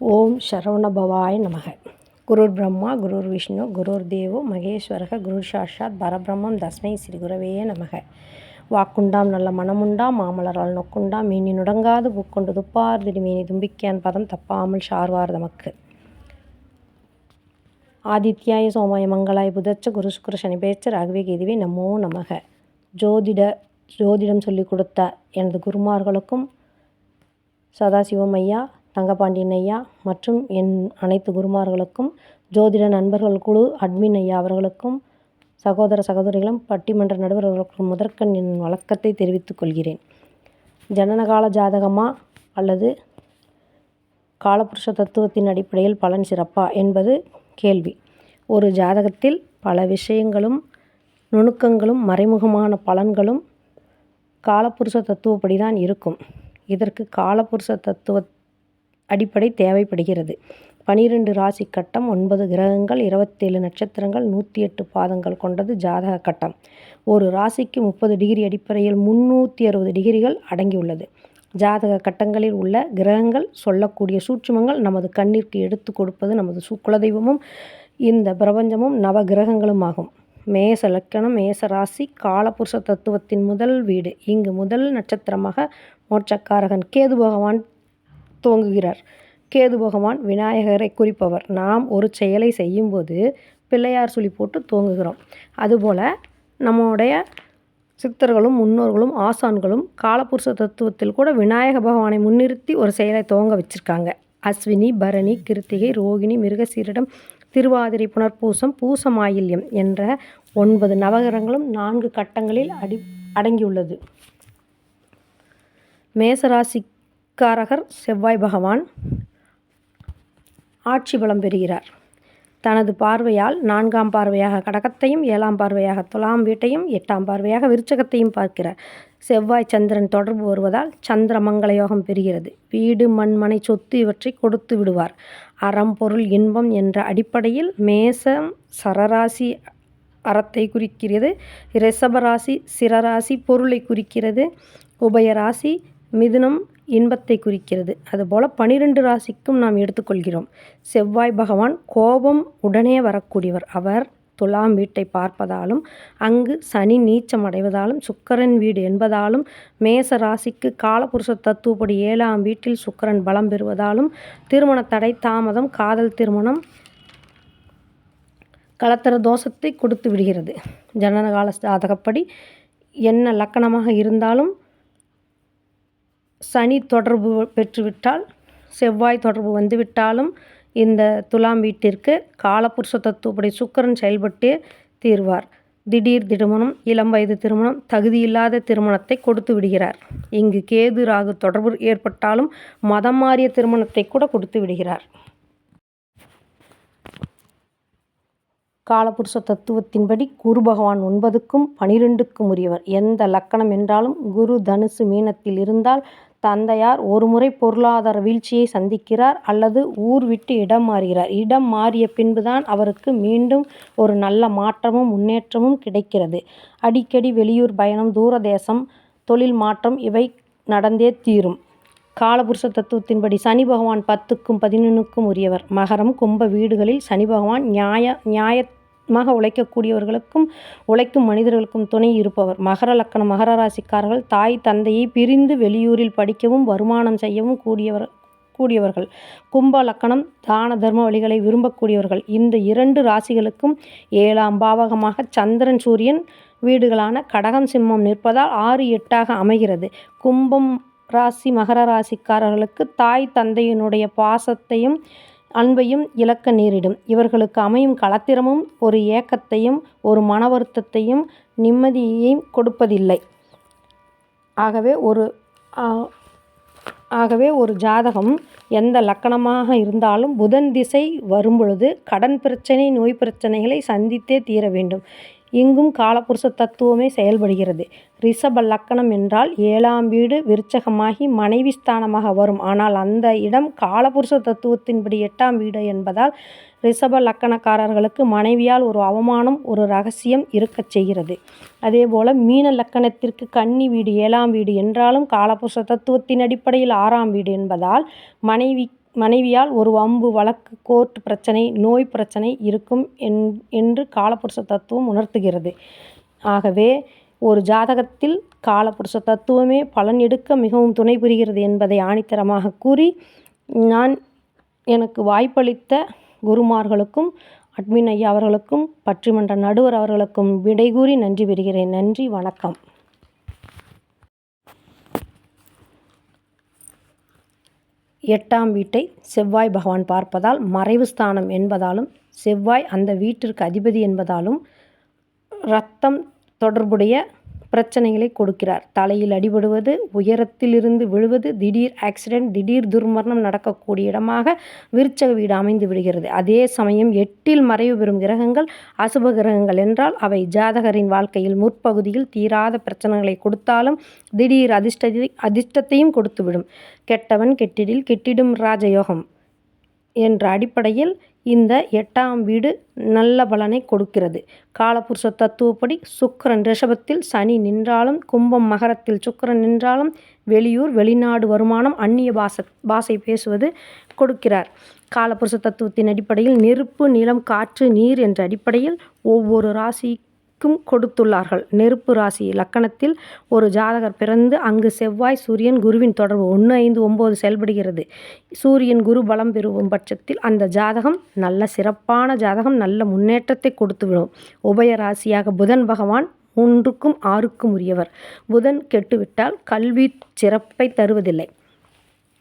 ஓம் சரவணபவாய நமக. குருர் பிரம்மா குருர் விஷ்ணு குருர் தேவோ மகேஸ்வரக குரு சாஷாத் பரபிரம்மம் தஸ்மை ஸ்ரீ குரவே நமக. வாக்குண்டாம் நல்ல மனமுண்டாம் மாமலரால் நொக்குண்டாம் மீனி நுடங்காது பூக்கொண்டு துப்பார் திருமீனி தும்பிக்கையான் பதம் தப்பாமல் ஷார்வார் தமக்கு. ஆதித்யாய சோமாய மங்களாய புதச்ச குரு சுக்கர சனிபேச்ச ராகவே கேதுவே நமோ நமக. ஜோதிட ஜோதிடம் சொல்லிக் கொடுத்த எனது குருமார்களுக்கும் சதாசிவம் ஐயா தங்கபாண்டியன் ஐயா மற்றும் என் அனைத்து குருமார்களுக்கும் ஜோதிட நண்பர்கள் குழு அட்மின் ஐயா அவர்களுக்கும் சகோதர சகோதரிகளும் பட்டிமன்ற நடுவர் அவர்களுக்கும் முதற்கண் என் வழக்கத்தை தெரிவித்துக் கொள்கிறேன். ஜனனகால ஜாதகமா அல்லது காலபுருஷ தத்துவத்தின் அடிப்படையில் பலன் சிறப்பா என்பது கேள்வி. ஒரு ஜாதகத்தில் பல விஷயங்களும் நுணுக்கங்களும் மறைமுகமான பலன்களும் காலபுருஷ தத்துவப்படி தான் இருக்கும். இதற்கு காலபுருஷ தத்துவ அடிப்படை தேவைப்படுகிறது. பனிரெண்டு ராசி கட்டம் ஒன்பது கிரகங்கள் இருபத்தேழு நட்சத்திரங்கள் நூற்றி எட்டு பாதங்கள் கொண்டது ஜாதக கட்டம். ஒரு ராசிக்கு முப்பது டிகிரி அடிப்படையில் முந்நூற்றி அறுபது டிகிரிகள் அடங்கியுள்ளது. ஜாதக கட்டங்களில் உள்ள கிரகங்கள் சொல்லக்கூடிய சூட்சுமங்கள் நமது கண்ணிற்கு எடுத்து கொடுப்பது நமது சு குலதெய்வமும் இந்த பிரபஞ்சமும் நவ கிரகங்களும் ஆகும் மேச லக்கணம் மேச ராசி காலபுருஷ தத்துவத்தின் முதல் வீடு. இங்கு முதல் நட்சத்திரமாக மோட்சக்காரகன் கேது பகவான் துவங்குகிறார். கேது பகவான் விநாயகரை குறிப்பவர். நாம் ஒரு செயலை செய்யும்போது பிள்ளையார் சுழி போட்டு துவங்குகிறோம். அதுபோல் நம்முடைய சித்தர்களும் முன்னோர்களும் ஆசான்களும் காலபுருஷ தத்துவத்தில் கூட விநாயக பகவானை முன்னிறுத்தி ஒரு செயலை துவங்க வச்சுருக்காங்க. அஸ்வினி பரணி கிருத்திகை ரோகிணி மிருகசீரிடம் திருவாதிரை புனர்பூசம் பூசமாயில்யம் என்ற ஒன்பது நவகரங்களும் நான்கு கட்டங்களில் அடி அடங்கியுள்ளது. மேசராசி காரகர் செவ்வாய் பகவான் ஆட்சி பலம் பெறுகிறார். தனது பார்வையால் நான்காம் பார்வையாக கடகத்தையும் ஏழாம் பார்வையாக துலாம் வீட்டையும் எட்டாம் பார்வையாக விருச்சகத்தையும் பார்க்கிறார். செவ்வாய் சந்திரன் தொடர்பு வருவதால் சந்திர மங்கள யோகம் பெறுகிறது. வீடு மண்மனை சொத்து இவற்றை கொடுத்து விடுவார். அறம் பொருள் இன்பம் என்ற அடிப்படையில் மேசம் சரராசி அறத்தை குறிக்கிறது. ரிஷபராசி சிரராசி பொருளை குறிக்கிறது. உபயராசி மிதுனம் இன்பத்தை குறிக்கிறது. அதுபோல் பனிரெண்டு ராசிக்கும் நாம் எடுத்துக்கொள்கிறோம். செவ்வாய் பகவான் கோபம் உடனே வரக்கூடியவர். அவர் துலாம் வீட்டை பார்ப்பதாலும் அங்கு சனி நீச்சம் அடைவதாலும் சுக்கரன் வீடு என்பதாலும் மேச ராசிக்கு காலபுருஷ தத்துவப்படி ஏழாம் வீட்டில் சுக்கரன் பலம் பெறுவதாலும் திருமண தடை தாமதம் காதல் திருமணம் கலத்தர தோஷத்தை கொடுத்து விடுகிறது. ஜனனகால ஜாதகப்படி என்ன லக்கணமாக இருந்தாலும் சனி தொடர்பு பெற்றுவிட்டால் செவ்வாய் தொடர்பு வந்துவிட்டாலும் இந்த துலாம் வீட்டிற்கு காலபுருஷ தத்துவப்படி சுக்கரன் செயல்பட்டு தீர்வார். திடீர் திருமணம் இளம் வயது திருமணம் தகுதியில்லாத திருமணத்தை கொடுத்து விடுகிறார். இங்கு கேது ராகு தொடர்பு ஏற்பட்டாலும் மதம் மாறிய திருமணத்தை கூட கொடுத்து விடுகிறார். காலபுருஷ தத்துவத்தின்படி குரு பகவான் ஒன்பதுக்கும் பனிரெண்டுக்கும் உரியவர். எந்த லக்கணம் என்றாலும் குரு தனுசு மீனத்தில் இருந்தால் தந்தையார் ஒருமுறை பொருளாதார வீழ்ச்சியை சந்திக்கிறார் அல்லது ஊர் விட்டு இடம் மாறுகிறார். இடம் மாறிய பின்புதான் அவருக்கு மீண்டும் ஒரு நல்ல மாற்றமும் முன்னேற்றமும் கிடைக்கிறது. அடிக்கடி வெளியூர் பயணம் தூரதேசம் தொழில் மாற்றம் இவை நடந்தே தீரும். காலபுருஷ தத்துவத்தின்படி சனி பகவான் பத்துக்கும் பதினொன்றுக்கும் உரியவர். மகரம் கும்ப வீடுகளில் சனி பகவான் நியாய நியாய மாக உழைக்கக்கூடியவர்களுக்கும் உழைக்கும் மனிதர்களுக்கும் துணை இருப்பவர். மகர லக்கணம் மகர ராசிக்காரர்கள் தாய் தந்தையை பிரிந்து வெளியூரில் படிக்கவும் வருமானம் செய்யவும் கூடியவர் கூடியவர்கள். கும்ப லக்கணம் தான தர்ம வழிகளை விரும்பக்கூடியவர்கள். இந்த இரண்டு ராசிகளுக்கும் ஏழாம் பாவகமாக சந்திரன் சூரியன் வீடுகளான கடகம் சிம்மம் நிற்பதால் ஆறு எட்டாக அமைகிறது. கும்பம் ராசி மகர ராசிக்காரர்களுக்கு தாய் தந்தையினுடைய பாசத்தையும் அன்பையும் இழக்க நேரிடும். இவர்களுக்கு அமையும் களத்திரமும் ஒரு ஏக்கத்தையும் ஒரு மன வருத்தத்தையும் நிம்மதியையும் கொடுப்பதில்லை. ஆகவே ஒரு ஆகவே ஒரு ஜாதகம் எந்த லக்கணமாக இருந்தாலும் புதன் திசை வரும்பொழுது கடன் பிரச்சனை நோய் பிரச்சனைகளை சந்தித்தே தீர வேண்டும். இங்கும் காலபுருஷ தத்துவமே செயல்படுகிறது. ரிஷப லக்கணம் என்றால் ஏழாம் வீடு விருச்சகமாகி மனைவி ஸ்தானமாக வரும். ஆனால் அந்த இடம் காலபுருஷ தத்துவத்தின்படி எட்டாம் வீடு என்பதால் ரிஷப லக்கணக்காரர்களுக்கு மனைவியால் ஒரு அவமானம் ஒரு ரகசியம் இருக்கச் செய்கிறது. அதேபோல் மீன லக்கணத்திற்கு கன்னி வீடு ஏழாம் வீடு என்றாலும் காலபுருஷ தத்துவத்தின் அடிப்படையில் ஆறாம் வீடு என்பதால் மனைவி மனைவியால் ஒரு வம்பு வழக்கு கோர்ட் பிரச்சனை நோய் பிரச்சனை இருக்கும் என்று காலபுருஷ தத்துவம் உணர்த்துகிறது. ஆகவே ஒரு ஜாதகத்தில் காலபுருஷ தத்துவமே பலன் எடுக்க மிகவும் துணை புரிகிறது என்பதை ஆணித்தரமாக கூறி நான் எனக்கு வாய்ப்பளித்த குருமார்களுக்கும் அட்மின் ஐயா அவர்களுக்கும் பற்றிமன்ற நடுவர் அவர்களுக்கும் விடை கூறி நன்றி பெறுகிறேன். நன்றி வணக்கம். எட்டாம் வீட்டை செவ்வாய் பகவான் பார்ப்பதால் மறைவு ஸ்தானம் என்பதாலும் செவ்வாய் அந்த வீட்டிற்கு அதிபதி என்பதாலும் ரத்தம் தொடர்புடைய பிரச்சனைகளை கொடுக்கிறார். தலையில் அடிபடுவது உயரத்திலிருந்து விழுவது திடீர் ஆக்சிடென்ட் திடீர் துர்மரணம் நடக்கக்கூடிய இடமாக விருச்சக வீடு அமைந்து விடுகிறது. அதே சமயம் எட்டில் மறைவு பெறும் கிரகங்கள் அசுப கிரகங்கள் என்றால் அவை ஜாதகரின் வாழ்க்கையில் முற்பகுதியில் தீராத பிரச்சனைகளை கொடுத்தாலும் திடீர் அதிர்ஷ்டத்தை அதிர்ஷ்டத்தையும் கொடுத்துவிடும். கெட்டவன் கெட்டிடில் கெட்டிடும் ராஜயோகம் என்ற அடிப்படையில் இந்த எட்டாம் வீடு நல்ல பலனை கொடுக்கிறது. காலபுருஷ தத்துவப்படி சுக்கரன் ரிஷபத்தில் சனி நின்றாலும் கும்பம் மகரத்தில் சுக்கரன் நின்றாலும் வெளியூர் வெளிநாடு வருமானம் அந்நிய பாச பாஷை பேசுவது கொடுக்கிறார். காலபுருஷ தத்துவத்தின் அடிப்படையில் நெருப்பு நிலம் காற்று நீர் என்ற அடிப்படையில் ஒவ்வொரு ராசி க்கும் கொடுத்துள்ளார்கள். நெருப்பு ராசி லக்கணத்தில் ஒரு ஜாதகர் பிறந்து அங்கு செவ்வாய் சூரியன் குருவின் தொடர்பு ஒன்று ஐந்து ஒம்பது செயல்படுகிறது. சூரியன் குரு பலம் பெறும் பட்சத்தில் அந்த ஜாதகம் நல்ல சிறப்பான ஜாதகம் நல்ல முன்னேற்றத்தை கொடுத்துவிடும். உபய ராசியாக புதன் பகவான் மூன்றுக்கும் ஆறுக்கும் உரியவர். புதன் கெட்டுவிட்டால் கல்வி சிறப்பை தருவதில்லை.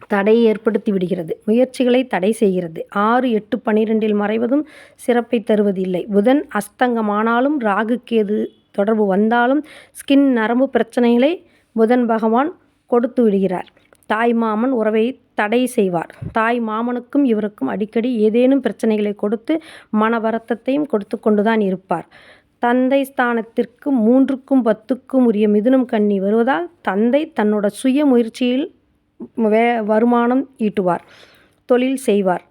தடை ஏற்படுத்தி விடுகிறது. முயற்சிகளை தடை செய்கிறது. ஆறு எட்டு பனிரெண்டில் மறைவதும் சிறப்பை தருவதில்லை. புதன் அஸ்தங்கமானாலும் ராகு கேது தொடர்பு வந்தாலும் ஸ்கின் நரம்பு பிரச்சனைகளை புதன் பகவான் கொடுத்து விடுகிறார். தாய் மாமன் உறவை தடை செய்வார். தாய் மாமனுக்கும் இவருக்கும் அடிக்கடி ஏதேனும் பிரச்சனைகளை கொடுத்து மன வருத்தத்தையும் கொடுத்து கொண்டுதான் இருப்பார். தந்தை ஸ்தானத்திற்கு மூன்றுக்கும் பத்துக்கும் உரிய மிதுனம் கண்ணி வருவதால் தந்தை தன்னோட சுய முயற்சியில் வே வருமானம் ஈட்டுவார் தொழில் செய்வார்.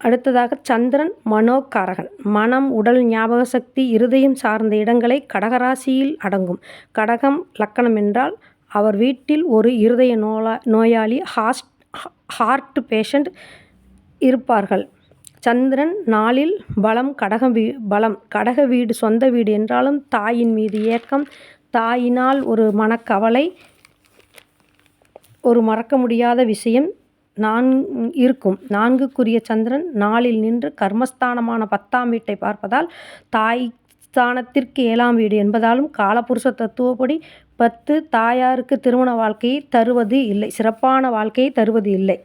அடுத்ததாக சந்திரன் மனோகாரகன். மனம் உடல் ஞாபக சக்தி இருதயம் சார்ந்த இடங்களை கடகராசியில் அடங்கும். கடகம் லக்கணம் என்றால் அவர் வீட்டில் ஒரு இருதய நோலா நோயாளி ஹாஸ்ட் ஹார்ட் பேஷண்ட் இருப்பார்கள். சந்திரன் நாளில் பலம் கடக வீ பலம் கடக வீடு சொந்த வீடு என்றாலும் தாயின் மீது ஏக்கம் தாயினால் ஒரு மனக்கவலை ஒரு மறக்க முடியாத விஷயம் நான் இருக்கும். நான்குக்குரிய சந்திரன் நாளில் நின்று கர்மஸ்தானமான பத்தாம் வீட்டை பார்ப்பதால் தாய் ஸ்தானத்திற்கு ஏழாம் வீடு என்பதாலும் காலபுருஷ தத்துவப்படி பத்து தாயாருக்கு திருமண வாழ்க்கையை தருவது இல்லை. சிறப்பான வாழ்க்கையை தருவது இல்லை.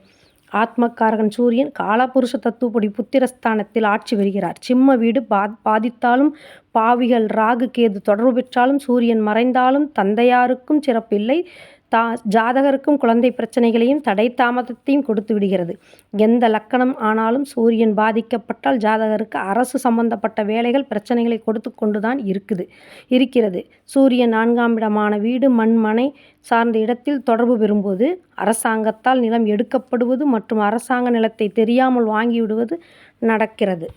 ஆத்மக்காரகன் சூரியன் காலபுருஷ தத்துவப்படி புத்திரஸ்தானத்தில் ஆட்சி வருகிறார் சிம்ம வீடு பா பாதித்தாலும் பாவிகள் ராகு கேது தொடர்பு பெற்றாலும் சூரியன் மறைந்தாலும் தந்தையாருக்கும் சிறப்பில்லை. தா ஜாதகருக்கும் குழந்தை பிரச்சனைகளையும் தடை தாமதத்தையும் கொடுத்து விடுகிறது. எந்த லக்கணம் ஆனாலும் சூரியன் பாதிக்கப்பட்டால் ஜாதகருக்கு அரசு சம்பந்தப்பட்ட வேலைகள் பிரச்சனைகளை கொடுத்து கொண்டுதான் இருக்குது. இருக்கிறது. சூரியன் நான்காம் இடமான வீடு மண்மனை சார்ந்த இடத்தில் தொடர்பு பெறும்போது அரசாங்கத்தால் நிலம் எடுக்கப்படுவது மற்றும் அரசாங்க நிலத்தை தெரியாமல் வாங்கிவிடுவது நடக்கிறது.